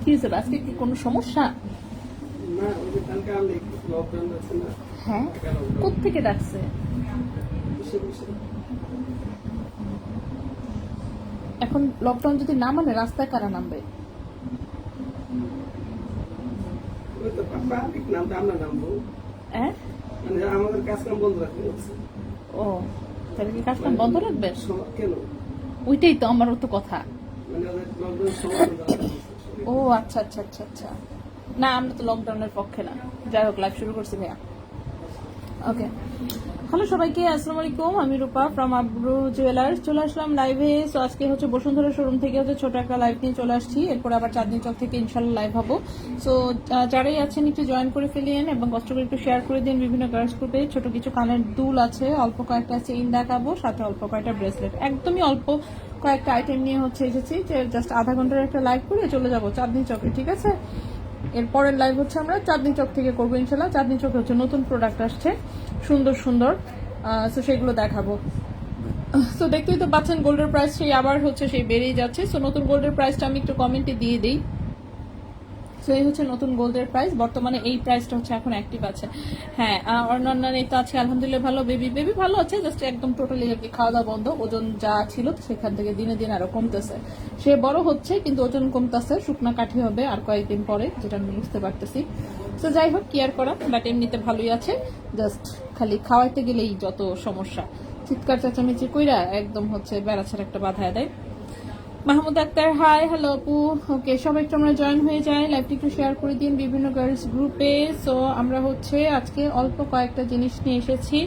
কি হয়েছে আজকে কি কোনো সমস্যা? হ্যাঁ? কোথেকে ডাকছে? এখন লকডাউন যদি না মানে রাস্তায় কারা নামবে? হ্যাঁ? মানে আমাদের কাজ বন্ধ রাখতে ও তাহলে কি কাজ বন্ধ সম- কেন? ওইটাই তো আমারও তো কথা। মানে। ও আচ্ছা আচ্ছা আচ্ছা আচ্ছা। না আমরা তো লকডাউনের পক্ষে না। যাই হোক লাইভ শুরু করছি ভাইয়া। ওকে হ্যালো সবাইকে, আসসালামু আলাইকুম। আমি রূপা ফ্রম আব্রু জুয়েলার্স চলে আসলাম লাইভে সো আজকে হচ্ছে বসুন্ধরা শোরুম থেকে হচ্ছে ছোট একটা লাইভ নিয়ে চলে আসছি। এরপর আবার চাঁদনি চক থেকে ইনশাল্লাহ লাইভ হব। সো যারাই আছেন একটু জয়েন করে ফেলিয়েন এবং কষ্ট করে একটু শেয়ার করে দিন বিভিন্ন গার্লস গ্রুপে ছোট কিছু কানের দুল আছে, অল্প কয়েকটা চেইন দেখাবো, সাথে অল্প কয়েকটা ব্রেসলেট একদমই অল্প কয়েকটা আইটেম নিয়ে হচ্ছে এসেছি। যে জাস্ট আধা ঘণ্টার একটা লাইভ করে চলে যাব চাঁদনি চকে, ঠিক আছে? এরপরের লাইভ হচ্ছে আমরা চাঁদনি চক থেকে করব ইনশাল্লাহ চাঁদনি চক হচ্ছে নতুন প্রোডাক্ট আসছে। সুন্দর সুন্দর। সো সেগুলো দেখাবো। সো দেখতেই তো পাচ্ছেন গোল্ডের প্রাইস সেই আবার হচ্ছে সেই বেড়েই যাচ্ছে। সো নতুন গোল্ডের প্রাইসটা আমি একটু কমেন্টে দিয়ে দিই। সো এই হচ্ছে নতুন গোল্ডের প্রাইস বর্তমানে এই প্রাইসটা হচ্ছে এখন অ্যাক্টিভ আছে। হ্যাঁ অন্যান্য এই তো আছে, আলহামদুলিল্লাহ ভালো। বেবি বেবি ভালো আছে জাস্ট একদম টোটালি আর কি খাওয়া দাওয়া বন্ধ। ওজন যা ছিল সেখান থেকে দিনে দিন আরও কমতেছে। সে বড় হচ্ছে, কিন্তু ওজন কমতেছে। শুকনা কাঠি হবে আর কয়েকদিন পরে, যেটা আমি বুঝতে পারতেছি। তো যাই হোক কেয়ার করা বাট এমনিতে ভালোই আছে। জাস্ট খালি খাওয়াইতে গেলেই যত সমস্যা। চিৎকার, চেঁচামেচি কইরা একদম হচ্ছে বেড়াছাড় একটা বাধায় দেয়। মাহমুদ আক্তার হাই হ্যালো আপু। ওকে সবাই একটু আমরা জয়েন হয়ে যাই। লাইভটি একটু শেয়ার করে দিন বিভিন্ন গার্লস গ্রুপে সো আমরা হচ্ছে আজকে অল্প কয়েকটা জিনিস নিয়ে এসেছি।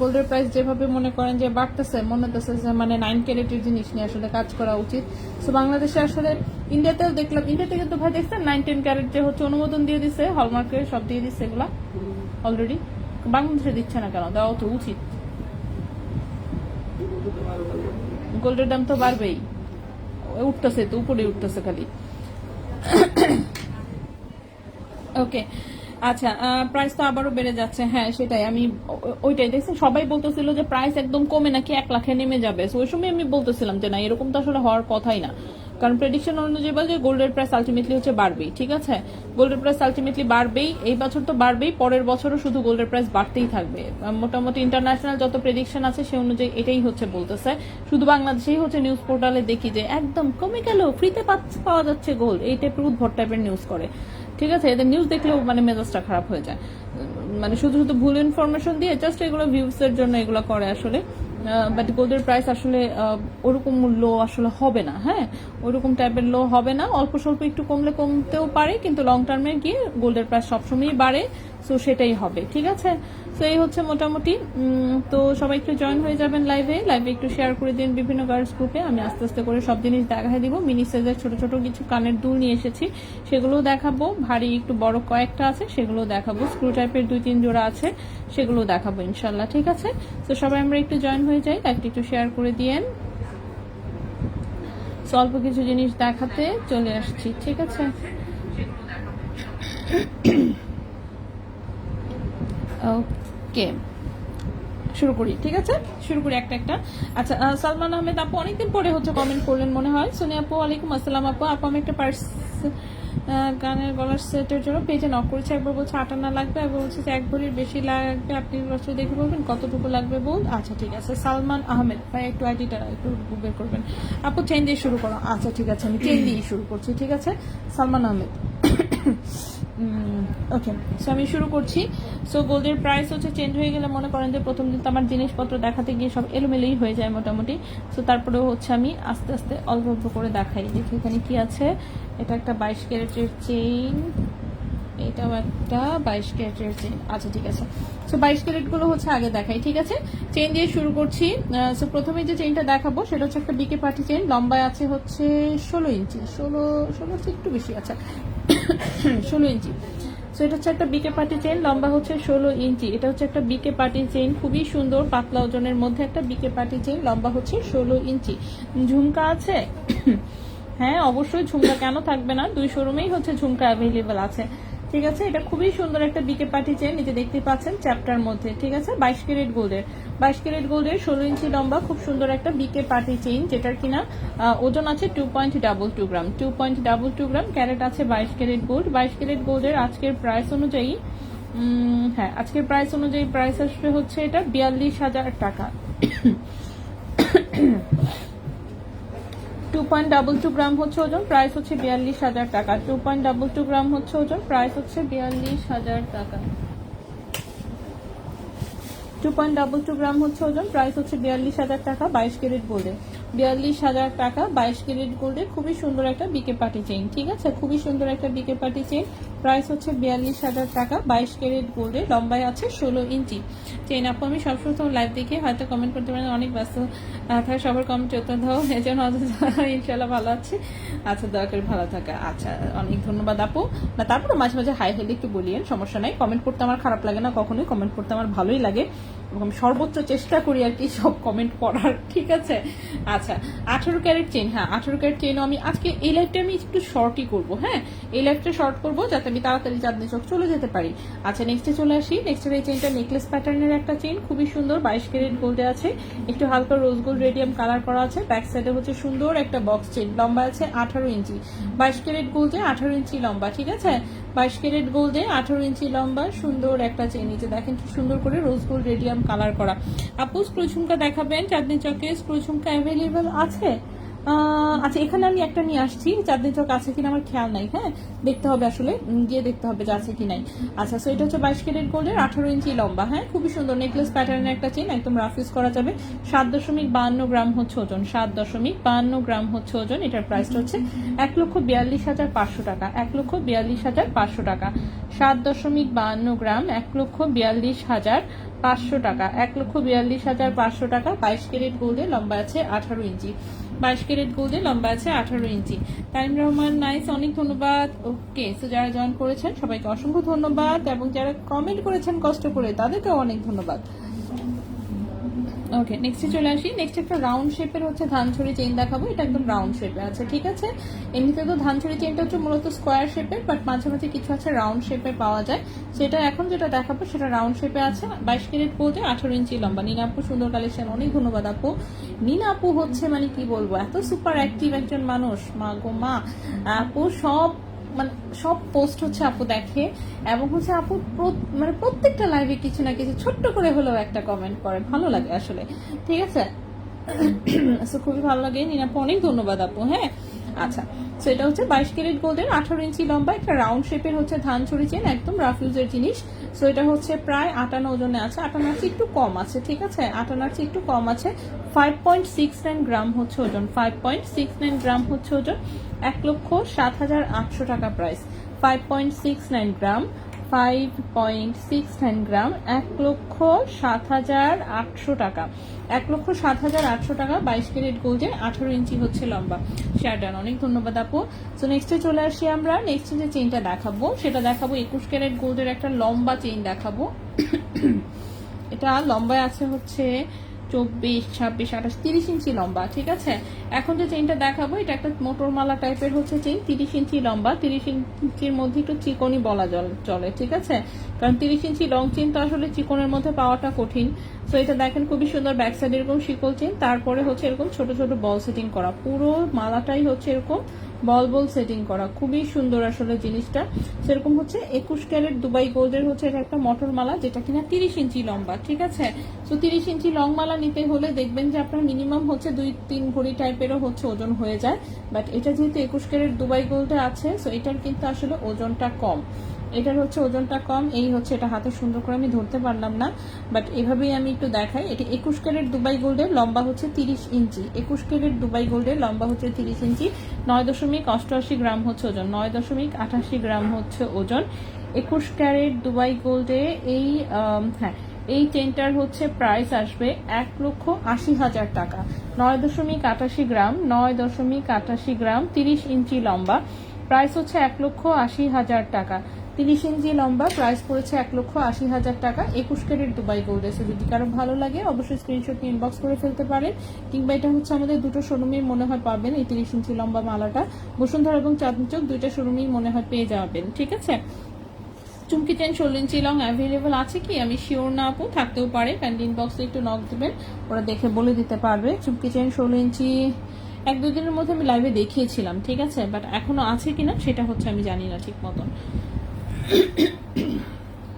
গোল্ডের প্রাইস যেভাবে মনে করেন যে বাড়তেছে, মনে হতেছে যে মানে নাইন ক্যারেটের জিনিস নিয়ে আসলে কাজ করা উচিত। সো বাংলাদেশে আসলে ইন্ডিয়াতেও দেখলাম ইন্ডিয়াতে কিন্তু ভাই দেখছেন নাইন টেন ক্যারেট যে হচ্ছে অনুমোদন দিয়ে দিছে হলমার্কের সব দিয়ে দিচ্ছে এগুলা অলরেডি বাংলাদেশে দিচ্ছে না কেন? দেওয়া তো উচিত। গোল্ডের দাম তো বাড়বেই। উঠতেছে, তো উপরে উঠতেছে খালি। ওকে আচ্ছা প্রাইস তো আবারও বেড়ে যাচ্ছে। হ্যাঁ সেটাই। আমি ওইটাই দেখছি। সবাই বলতেছিল যে প্রাইস একদম কমে নাকি এক লাখে নেমে যাবে। ওই সময় আমি বলতেছিলাম যে না, এরকম তো আসলে হওয়ার কথাই না। কারণ প্রেডিকশন অনুযায়ী বলে যে গোল্ডের প্রাইস আলটিমেটলি হচ্ছে বাড়বেই, ঠিক আছে? গোল্ডের প্রাইস আলটিমেটলি বাড়বেই, এই বছর তো বাড়বেই, পরের বছরও শুধু গোল্ডের প্রাইস বাড়তেই থাকবে। মোটামুটি ইন্টারন্যাশনাল যত প্রেডিকশন আছে সে অনুযায়ী এটাই হচ্ছে বলতেছে। শুধু বাংলাদেশেই হচ্ছে নিউজ পোর্টালে দেখি যে একদম কমে গেল ফ্রিতে পাওয়া যাচ্ছে গোল্ড এই টাইপের উদ্ভট টাইপের নিউজ করে। ঠিক আছে? এদের নিউজ দেখলেও মানে মেজাজটা খারাপ হয়ে যায়। মানে শুধু শুধু ভুল ইনফরমেশন দিয়ে জাস্ট এগুলো ভিউস এর জন্য এগুলো করে আসলে। বাট গোল্ডের প্রাইস আসলে ওরকম লো আসলে হবে না হ্যাঁ? ওরকম টাইপের লো হবে না। অল্প স্বল্প একটু কমলে কমতেও পারে, কিন্তু লং টার্মে গিয়ে গোল্ডের প্রাইস সবসময়ই বাড়ে সো সেটাই হবে, ঠিক আছে? তো এই হচ্ছে মোটামুটি তো সবাই একটু জয়েন হয়ে যাবেন লাইভে লাইভে একটু শেয়ার করে দিন বিভিন্ন গার্লস গ্রুপে আমি আস্তে আস্তে করে সব জিনিস দেখাই দিব। মিনি সাইজের ছোট ছোট কিছু কানের দুল নিয়ে এসেছি। সেগুলোও দেখাবো। ভারী একটু বড় কয়েকটা আছে সেগুলো দেখাবো। স্ক্রু টাইপের দুই তিন জোড়া আছে, সেগুলো দেখাবো ইনশাল্লাহ ঠিক আছে? তো সবাই আমরা একটু জয়েন হয়ে যাই। লাইভটি একটু শেয়ার করে দিয়েন। অল্প কিছু জিনিস দেখাতে চলে আসছি, ঠিক আছে? ওকে শুরু করি, ঠিক আছে? শুরু করি একটা একটা। আচ্ছা সালমান আহমেদ আপু, অনেকদিন পরে হচ্ছে কমেন্ট করলেন মনে হয়। সোনি আপু, ওয়ালাইকুম আসসালাম আপু। আপু, আমি একটা পার্স গানের গলার সেটের জন্য পেজে নক করেছি। একবার বলছে আটানা লাগবে, একবার বলছে এক ভরির বেশি লাগবে। আপনি বছর দেখে বলবেন, কতটুকু লাগবে বল আচ্ছা ঠিক আছে। সালমান আহমেদ, ভাই, একটু আইডিটা একটু বের করবেন। আপু চেন দিয়ে শুরু করো। আচ্ছা ঠিক আছে, আমি চেন দিয়ে শুরু করছি, ঠিক আছে? সালমান আহমেদ। ওকে সো আমি শুরু করছি। সো গোল্ডের প্রাইস হচ্ছে চেঞ্জ হয়ে গেলে মনে করেন যে প্রথম দিন তো আমার জিনিসপত্র দেখাতে গিয়ে সব এলোমেলোই হয়ে যায় মোটামুটি। সো তারপরেও হচ্ছে আমি আস্তে আস্তে অল্প অল্প করে দেখাই। দেখি এখানে কি আছে। এটা একটা বাইশ ক্যারেটের চেইন এটাও একটা বাইশ ক্যারেটের চেইন আচ্ছা ঠিক আছে। সো বাইশ ক্যারেটগুলো হচ্ছে আগে দেখাই, ঠিক আছে? চেইন দিয়ে শুরু করছি। সো প্রথমে যে চেইনটা দেখাবো সেটা হচ্ছে একটা বিকে পার্টি চেইন লম্বায় আছে হচ্ছে ষোলো ইঞ্চি ষোলো ষোলো একটু বেশি আচ্ছা। ষোলো ইঞ্চি। সো এটা হচ্ছে একটা বিকে পার্টি চেন লম্বা হচ্ছে ষোলো ইঞ্চি। এটা হচ্ছে একটা বিকে পার্টি চেইন খুবই সুন্দর, পাতলা ওজনের মধ্যে একটা বিকে পার্টি চেইন লম্বা হচ্ছে ষোলো ইঞ্চি। ঝুমকা আছে? হ্যাঁ অবশ্যই ঝুমকা কেন থাকবে না? দুই শোরুমেই হচ্ছে ঝুমকা অ্যাভেলেবেল আছে। ঠিক আছে? এটা খুবই সুন্দর একটা বিকে পার্টি চেন যে দেখতে পাচ্ছেন চ্যাপ্টার মধ্যে, ঠিক আছে? বাইশ ক্যারেট গোল্ডের। বাইশ ক্যারেট গোল্ডের ষোলো ইঞ্চি লম্বা, খুব সুন্দর একটা বিকে পার্টি চেইন যেটার কিনা ওজন আছে two point double two gram two point double two gram carat আছে বাইশ ক্যারেট গোল্ড। বাইশ ক্যারেট গোল্ডের আজকের প্রাইস অনুযায়ী হ্যাঁ আজকের প্রাইস অনুযায়ী প্রাইস আসবে হচ্ছে এটা বিয়াল্লিশ হাজার টাকা। Two point double two gram হচ্ছে ওজন প্রাইস হচ্ছে বিয়াল্লিশ হাজার টাকা। Two point double two gram হচ্ছে ওজন প্রাইস হচ্ছে বিয়াল্লিশ হাজার টাকা। Two point double two gram হচ্ছে ওজন প্রাইস হচ্ছে বিয়াল্লিশ হাজার টাকা, বাইশ ক্যারেট গোল্ডে বিয়াল্লিশ হাজার টাকা, বাইশ ক্যারেট গোল্ডে খুবই সুন্দর একটা বিকে পার্টি চেইন ঠিক আছে? খুবই সুন্দর একটা বিকে পার্টি চেইন প্রাইস হচ্ছে বিয়াল্লিশ হাজার টাকা, বাইশ ক্যারেট গোল্ডে, লম্বায় আছে ষোলো ইঞ্চি। চেন আপু আমি সবসময় তোমার লাইভ দেখে হয়তো কমেন্ট করতে পারেন, অনেক ব্যস্ত থাকে সবার কমেন্ট উত্তর দাও এই জন্য ইনশাল্লাহ ভালো আছে। আচ্ছা দয়া করে ভালো থাকা। আচ্ছা অনেক ধন্যবাদ আপু। না তারপরে মাঝে মাঝে হাই হেলে একটু বলিয়েন সমস্যা নাই। কমেন্ট করতে আমার খারাপ লাগে না, কখনোই কমেন্ট করতে আমার ভালোই লাগে। সর্বোচ্চ চেষ্টা করি আর কি সব কমেন্ট পড়ার, ঠিক আছে? আচ্ছা আঠারো ক্যারেট চেন হ্যাঁ আঠারো ক্যারেট চেনও আমি আজকে এই লাইভটা আমি একটু শর্টই করব হ্যাঁ? এই লাইভটা শর্ট করব যাতে আমি তাড়াতাড়ি চাঁদনি চোখ চলে যেতে পারি। আচ্ছা নেক্সটে চলে আসি। নেক্সটের এই চেনটা নেকলেস প্যাটার্নের একটা চেন খুবই সুন্দর, বাইশ ক্যারেট গোল্ডে আছে। একটু হালকা রোজ গোল্ড রেডিয়াম কালার করা আছে। ব্যাক সাইডে হচ্ছে সুন্দর একটা বক্স চেন লম্বা আছে আঠারো ইঞ্চি। বাইশ ক্যারেট গোল্ডে আঠারো ইঞ্চি লম্বা, ঠিক আছে? বাইশ ক্যারেট গোল্ডে আঠারো ইঞ্চি লম্বা, সুন্দর একটা চেন নিচে দেখেন কি সুন্দর করে রোজ গোল্ড রেডিয়াম কালার করা। আপু স্ক্রু ঝুমকা দেখাবেন, চাঁদনি চকে স্ক্রু ঝুমকা অ্যাভেলেবেল আছে? আচ্ছা এখানে আমি একটা নিয়ে আসছি, চাঁদনি চক আছে কিনা আমার খেয়াল নাই হ্যাঁ? দেখতে হবে আসলে গিয়ে দেখতে হবে যে আছে কি নাই আচ্ছা সো এটা হচ্ছে বাইশ ক্যারেট গোল্ডের, আঠারো ইঞ্চি লম্বা হ্যাঁ? খুবই সুন্দর নেকলেস প্যাটার্নের একটা চেন একদম রাফ ইউজ করা যাবে। সাত দশমিক বাহান্ন গ্রাম হচ্ছে ওজন, সাত দশমিক বাহান্ন গ্রাম হচ্ছে ওজন, এটার প্রাইসটা হচ্ছে এক লক্ষ বিয়াল্লিশ হাজার পাঁচশো টাকা, এক লক্ষ বিয়াল্লিশ হাজার পাঁচশো টাকা। সাত দশমিক বাহান্ন গ্রাম, এক লক্ষ বিয়াল্লিশ হাজার পাঁচশো টাকা। এক লক্ষ বিয়াল্লিশ হাজার পাঁচশো টাকা। বাইশ ক্যারেট গোল্ডে লম্বা আছে আঠারো ইঞ্চি। বাইশ ক্যারেট গোল্ডে লম্বা আছে আঠারো ইঞ্চি। তাইম রহমান, নাইস, অনেক ধন্যবাদ। ওকে, সো যারা জয়েন করেছেন, সবাইকে অসংখ্য ধন্যবাদ। এবং যারা কমেন্ট করেছেন কষ্ট করে, তাদেরকেও অনেক ধন্যবাদ। ওকে নেক্সটে চলে আসি। নেক্সট একটা রাউন্ড শেপের হচ্ছে ধানছড়ি চেইন দেখাবো। এটা একদম রাউন্ড শেপে আছে, ঠিক আছে? এমনিতে তো ধানছড়ি চেইনটা হচ্ছে মূলত স্কোয়ার শেপের বাট মাঝে মাঝে কিছু আছে রাউন্ড শেপে পাওয়া যায়। সেটা এখন যেটা দেখাবো, সেটা রাউন্ড শেপে আছে। বাইশ ক্যারেট গোল্ডে আঠারো ইঞ্চি লম্বা। নিনা আপু, সুন্দর কালেকশন অনেক ধন্যবাদ আপু। নিনা আপু হচ্ছে মানে কি বলব, এত সুপার অ্যাক্টিভ একজন মানুষ। মা গো মা। আপু সব মানে সব পোস্ট হচ্ছে আপু দেখে এবং হচ্ছে আপু মানে প্রত্যেকটা লাইভে কিছু না কিছু ছোট্ট করে হলেও একটা কমেন্ট করে। ভালো লাগে আসলে। ঠিক আছে? খুবই ভালো লাগে। নিনাপু অনেক ধন্যবাদ আপু হ্যাঁ? আচ্ছা তো এটা হচ্ছে বাইশ ক্যারেট গোল্ডের আঠারো ইঞ্চি লম্বা, একটা রাউন্ড শেপের হচ্ছে ধান ছড়ি চেন, একদম রাফিউজের জিনিস। সো এটা হচ্ছে প্রায় আটান ওজনে আছে আটান চেয়ে একটু কম আছে, ঠিক আছে? আটান চেয়ে একটু কম আছে। Five point six nine gram হচ্ছে ওজন five point six nine gram হচ্ছে ওজন, এক লক্ষ সাত হাজার আটশো টাকা price five point six nine gram five point six nine gram, এক লক্ষ সাত হাজার আটশো টাকা। এক লক্ষ সাত হাজার আটশো টাকা, বাইশ ক্যারেট গোল্ডে আঠারো ইঞ্চি হচ্ছে লম্বা। শেয়ার ডান অনেক ধন্যবাদ আপু। তো নেক্সটে চলে আসি আমরা। নেক্সট যে চেইনটা দেখাবো, সেটা দেখাবো একুশ ক্যারেট গোল্ডের একটা লম্বা চেইন দেখাবো। এটা লম্বায় আছে হচ্ছে চব্বিশ, ছাব্বিশ, আঠাশ, তিরিশ ইঞ্চি লম্বা, ঠিক আছে? এখন যে চেইনটা দেখাবো, এটা একটা মোটর মালা টাইপের হচ্ছে চেইন তিরিশ ইঞ্চি লম্বা, তিরিশ ইঞ্চির মধ্যে একটু চিকনই বলা চলে, ঠিক আছে? কারণ তিরিশ ইঞ্চি লং চেইন তো আসলে চিকনের মধ্যে পাওয়াটা কঠিন। তো এটা দেখেন খুবই সুন্দর ব্যাক সাইড এরকম শিকল চেন তারপরে হচ্ছে এরকম ছোট ছোট বল সেটিং করা। পুরো মালাটাই হচ্ছে এরকম বল বল সেটিং করা। খুবই সুন্দর আসলে জিনিসটা। সেরকম হচ্ছে একুশ ক্যারেট দুবাই গোল্ডের হচ্ছে এটা একটা মটর মালা যেটা কিনা তিরিশ ইঞ্চি লম্বা, ঠিক আছে? তো তিরিশ ইঞ্চি লং মালা নিতে হলে দেখবেন যে আপনার মিনিমাম হচ্ছে দুই তিন ভরি টাইপেরও হচ্ছে ওজন হয়ে যায়। বাট এটা যেহেতু একুশ ক্যারেট দুবাই গোল্ডে আছে সো এটার কিন্তু আসলে ওজনটা কম। এটার হচ্ছে ওজনটা কম, এই হচ্ছে এটা হাতে সুন্দর করে আমি ধরতে পারলাম না বাট এভাবেই আমি একটু দেখাই। এটা একুশ ক্যারেট দুবাই গোল্ডের, লম্বা হচ্ছে তিরিশ ইঞ্চি। একুশ ক্যারেট দুবাই গোল্ডের, লম্বা হচ্ছে তিরিশ ইঞ্চি। নয় দশমিক অষ্টআশি গ্রাম হচ্ছে ওজন, নয় দশমিক আঠাশি গ্রাম হচ্ছে ওজন। একুশ ক্যারেট দুবাই গোল্ডে এই হ্যাঁ এই চেনটার হচ্ছে প্রাইস আসবে এক লক্ষ আশি হাজার টাকা। নয় দশমিক আটাশি গ্রাম, নয় দশমিক আটাশি গ্রাম, তিরিশ ইঞ্চি লম্বা। প্রাইস হচ্ছে এক লক্ষ আশি হাজার টাকা। তিরিশ ইঞ্চি লম্বা প্রাইস পড়েছে এক লক্ষ আশি হাজার টাকা। একুশ ক্যারেট দুবাই গোল্ড এসে যদি কারও ভালো লাগে, অবশ্যই স্ক্রিনশট ইনবক্স করে ফেলতে পারেন। কিংবা এটা হচ্ছে আমাদের দুটো শোরুমেই মনে হয় পাবেন, এই তিরিশ ইঞ্চি লম্বা মালাটা। বসুন্ধরা এবং চাঁদনি চোখ দুইটা শোরুমেই মনে হয় পেয়ে যাবেন, ঠিক আছে? চুমকি চেন ষোলো ইঞ্চি লং অ্যাভেলেবল আছে কি? আমি শিওর না আপু, থাকতেও পারে। প্যান্ট ইনবক্সে একটু নক দেবেন, ওরা দেখে বলে দিতে পারবে। চুমকি চেন ষোলো ইঞ্চি, এক দুই দিনের মধ্যে আমি লাইভে দেখিয়েছিলাম, ঠিক আছে? বাট এখনও আছে কিনা, সেটা হচ্ছে আমি জানি না ঠিক মতন।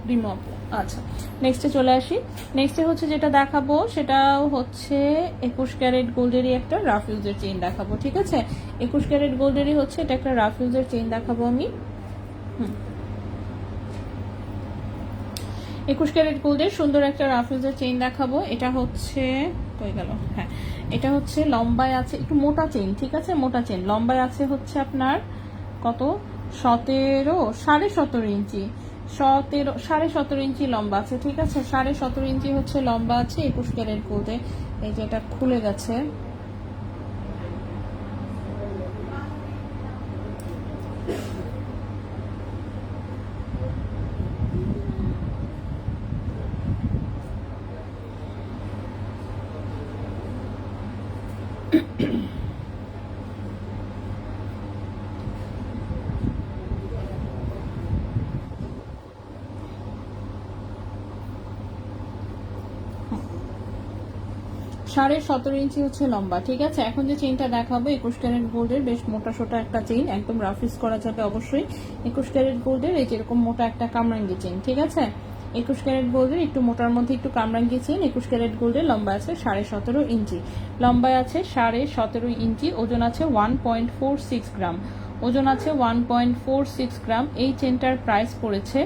রিমো আপু আচ্ছা নেক্সটে চলে আসি। নেক্সটে হচ্ছে যেটা দেখাবো, সেটাও হচ্ছে একুশ ক্যারেট গোল্ডেরই একটা রাফ ইউজের চেইন দেখাবো, ঠিক আছে? একুশ ক্যারেট গোল্ডেরই হচ্ছে এটা একটা রাফ ইউজের চেইন দেখাবো আমি। হুম। একুশ ক্যারেট গোল্ডের সুন্দর একটা রাফেলসের চেইন দেখাবো। এটা হচ্ছে হয়ে গেল হ্যাঁ। এটা হচ্ছে লম্বায় আছে, একটু মোটা চেইন ঠিক আছে? মোটা চেইন লম্বায় আছে হচ্ছে আপনার কত? সতেরো, সাড়ে সতেরো ইঞ্চি। সতেরো, সাড়ে সতেরো ইঞ্চি লম্বা আছে, ঠিক আছে? সাড়ে সতেরো ইঞ্চি হচ্ছে লম্বা আছে, একুশ ক্যারেট গোল্ডে এই যে এটা খুলে গেছে। সাড়ে সতেরো ইঞ্চি হচ্ছে লম্বা, ঠিক আছে? এখন যে চেইনটা দেখাবো, একুশ ক্যারেট গোল্ডের বেশ মোটা সোটা একটা চেইন একদম রাফিস করা যাবে অবশ্যই। একুশ ক্যারেট গোল্ডের এই যেরকম মোটা একটা কামরাঙ্গি চেইন ঠিক আছে? একুশ ক্যারেট গোল্ডের একটু মোটার মধ্যে একটু কামরাঙ্গি চেইন একুশ ক্যারেট গোল্ডের লম্বা আছে সাড়ে সতেরো ইঞ্চি। লম্বায় আছে সাড়ে সতেরো ইঞ্চি, ওজন আছে one point four six gram ওজন আছে one point four six gram এই চেনটার প্রাইস পড়েছে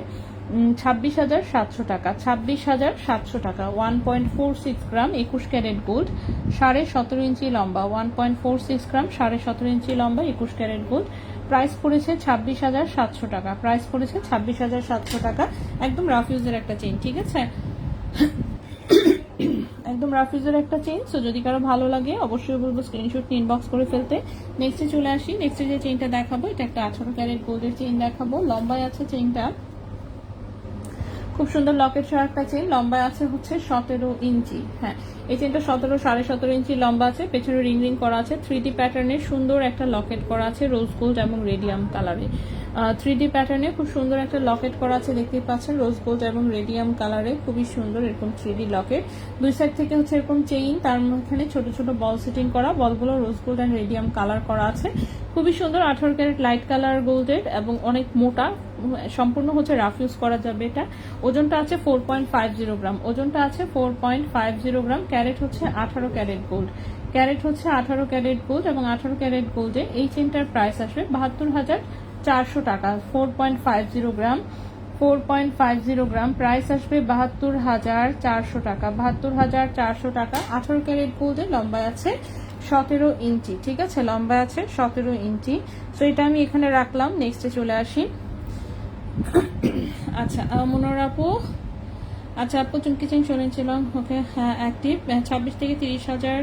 ছাব্বিশ হাজার সাতশো টাকা। ছাব্বিশ হাজার সাতশো টাকা। One point four six gram একুশ ক্যারেট গোল্ড, সাড়ে সতেরো ইঞ্চি লম্বা। One point four six gram, সাড়ে সতেরো ইঞ্চি লম্বা, একুশ ক্যারেট গোল্ড। প্রাইস পড়েছে ছাব্বিশ হাজার সাতশো টাকা। প্রাইস পড়েছে ছাব্বিশ হাজার সাতশো টাকা। একদম রাফ ইউজের একটা চেইন, ঠিক আছে? একদম রাফ ইউজের একটা চেইন সো যদি কারও ভালো লাগে, অবশ্যই বলব স্ক্রিনশট ইনবক্স করে ফেলতে। নেক্সটে চলে আসি। নেক্সটে যে চেইনটা দেখাবো, এটা একটা আঠারো ক্যারেট গোল্ডের চেইন দেখাবো। লম্বায় আছে চেইনটা। খুব সুন্দর লকেট সহ একটা চেন লম্বা আছে হচ্ছে সতেরো ইঞ্চি। হ্যাঁ এই চেনটা সতেরো, সাড়ে সতেরো ইঞ্চি লম্বা আছে, পেছনে রিং রিং করা আছে থ্রি ডি প্যাটার্নের সুন্দর একটা লকেট করা আছে রোজ গোল্ড এবং রেডিয়াম কালারে থ্রি ডি প্যাটার্নে খুব সুন্দর একটা লকেট করা আছে, দেখতেই পাচ্ছেন রোজ গোল্ড এবং রেডিয়াম কালারে খুবই সুন্দর এরকম থ্রি ডি লকেট দুই সাইড থেকে হচ্ছে এরকম চেইন তার মধ্যে ছোট ছোট বল সেটিং করা বলগুলো rose gold and radium colour করা আছে। খুবই সুন্দর আঠারো ক্যারেট লাইট কালার গোল্ডের এবং অনেক মোটা, সম্পূর্ণ হচ্ছে রাফ ইউজ করা যাবে এটা। ওজনটা আছে four point five zero gram ওজনটা আছে four point five zero gram carat হচ্ছে আঠারো ক্যারেট গোল্ড ক্যারেট হচ্ছে আঠারো ক্যারেট গোল্ড এবং আঠারো ক্যারেট গোল্ডে এই চেনটার প্রাইস আসবে বাহাত্তর হাজার চারশো টাকা four point five zero gram four point five zero gram price আসবে বাহাত্তর হাজার চারশো টাকা, বাহাত্তর হাজার চারশো টাকা। আঠারো ক্যারেট গোল্ডে লম্বায় আছে সতেরো ইঞ্চি, ঠিক আছে? লম্বা আছে সতেরো ইঞ্চি। তো এটা আমি এখানে রাখলাম নেক্সটে চলে আসি। আচ্ছা মনোর আপু। আচ্ছা আপু চুমকি চেন শুনেছিলাম, ওকে হ্যাঁ অ্যাক্টিভ ছাব্বিশ থেকে তিরিশ হাজার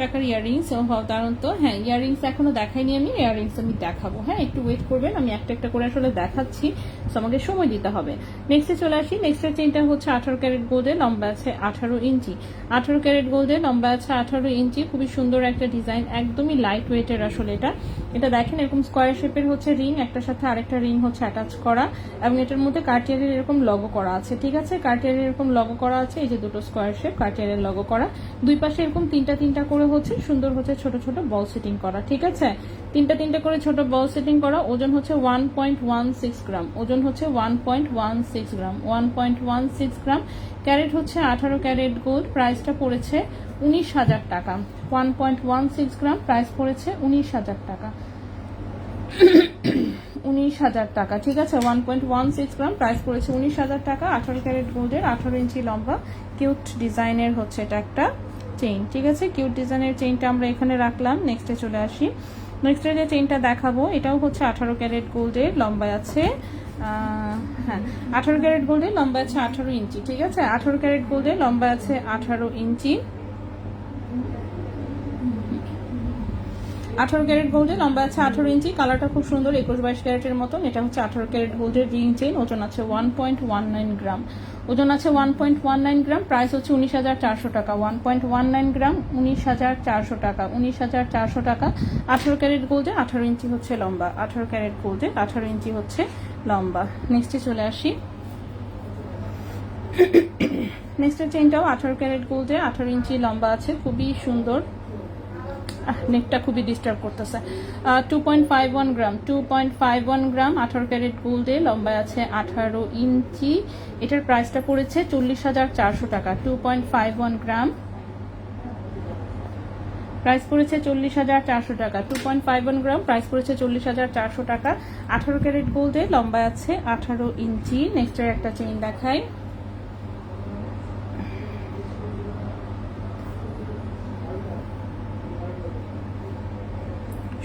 টাকার ইয়াররিংস দারুণ তো হ্যাঁ ইয়াররিংস এখনও দেখাইনি আমি ইয়াররিংস আমি দেখাবো। হ্যাঁ একটু ওয়েট করবেন, আমি একটা একটা করে আসলে দেখাচ্ছি। তো আমাকে সময় দিতে হবে। নেক্সটে চলে আসি। নেক্সটের চেনটা হচ্ছে আঠারো ক্যারেট গোল্ডে লম্বা আছে আঠারো ইঞ্চি। আঠারো ক্যারেট গোল্ডে লম্বা আছে আঠারো ইঞ্চি। খুবই সুন্দর একটা ডিজাইন একদমই লাইট ওয়েটের আসলে এটা। এটা দেখেন এরকম স্কোয়ার শেপের হচ্ছে রিং একটার সাথে আরেকটা রিং হচ্ছে অ্যাটাচ করা। এবং এটার মধ্যে কার্টিয়ারের এরকম লগো করা আছে, ঠিক আছে? কার্টিয়ারের এরকম লগো করা আছে, এই যে দুটো স্কোয়ার শেপ কার্টিয়ারের লগো করা। দুই পাশে এরকম তিনটা তিনটা করে হচ্ছে, সুন্দর হচ্ছে ছোট ছোট বল সেটিং করা, ঠিক আছে? তিনটা তিনটা করে ছোট বল সেটিং করা, ওজন হচ্ছে one point one six gram ওজন হচ্ছে one point one six gram one point one six gram carat হচ্ছে আঠারো ক্যারেট গোল্ড প্রাইসটা পড়েছে উনিশ হাজার টাকা one point one six gram price পড়েছে উনিশ হাজার টাকা। উনিশ হাজার টাকা, ঠিক আছে? One point one six gram price পড়েছে উনিশ হাজার টাকা, আঠারো ক্যারেট গোল্ডের আঠারো ইঞ্চি লম্বা কিউট ডিজাইনের হচ্ছে এটা একটা। চেইন ঠিক আছে? কিউট ডিজাইনের চেইনটা আমরা এখানে রাখলাম। নেক্সটে চলে আসি। নেক্সটে যে চেইনটা দেখাবো, এটাও হচ্ছে আঠারো ক্যারেট গোল্ডের লম্বা আছে হ্যাঁ আঠারো ক্যারেট গোল্ডের লম্বা আছে আঠারো ইঞ্চি, ঠিক আছে? আঠারো ক্যারেট গোল্ডের লম্বা আছে আঠারো ইঞ্চি। আঠারো ক্যারেট গোল্ডের লম্বা আছে আঠারো ইঞ্চি। কালারটা খুব সুন্দর, একুশ বাইশ ক্যারেটের মতন। এটা হচ্ছে আঠারো ক্যারেট গোল্ডের রিং চেইন ওজন আছে one point one nine gram ওজন আছে one point one nine gram price হচ্ছে উনিশ হাজার চারশো টাকা। One point one nine gram, উনিশ হাজার চারশো টাকা, উনিশ হাজার চারশো টাকা। আঠারো ক্যারেট গোল্ডের আঠারো ইঞ্চি হচ্ছে লম্বা। আঠারো ক্যারেট গোল্ডের আঠারো ইঞ্চি হচ্ছে লম্বা। নেক্সটে চলে আসি। নেক্সটের চেইনটাও আঠারো ক্যারেট গোল্ডে আঠারো ইঞ্চি লম্বা আছে। খুবই সুন্দর। নেকটা খুবই ডিস্টার্ব করতেছে। Two point five one gram two point five one gram আঠারো ক্যারেট গোল্ডে লম্বা আছে আঠারো ইঞ্চি। এটার প্রাইসটা পড়েছে চল্লিশ হাজার চারশো টাকা two point five one gram. Price পড়েছে চল্লিশ হাজার চারশো টাকা two point five one gram price পড়েছে চল্লিশ হাজার চারশো টাকা। আঠারো ক্যারেট গোল্ডে লম্বা আছে আঠারো ইঞ্চি। নেক্সটের একটা চেইন দেখাই।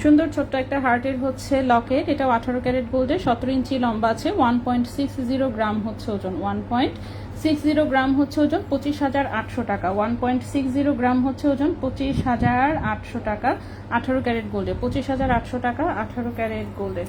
সুন্দর ছোট্ট একটা হার্টের হচ্ছে লকেট। এটাও আঠারো ক্যারেট গোল্ডে, সতেরো ইঞ্চি লম্বা আছে one point six zero gram হচ্ছে ওজন। One point six zero gram হচ্ছে ওজন, পঁচিশ হাজার আটশো টাকা। One point six zero gram হচ্ছে ওজন, পঁচিশ হাজার আটশো টাকা, আঠারো ক্যারেট গোল্ডে। পঁচিশ হাজার আটশো টাকা, আঠারো ক্যারেট গোল্ডে।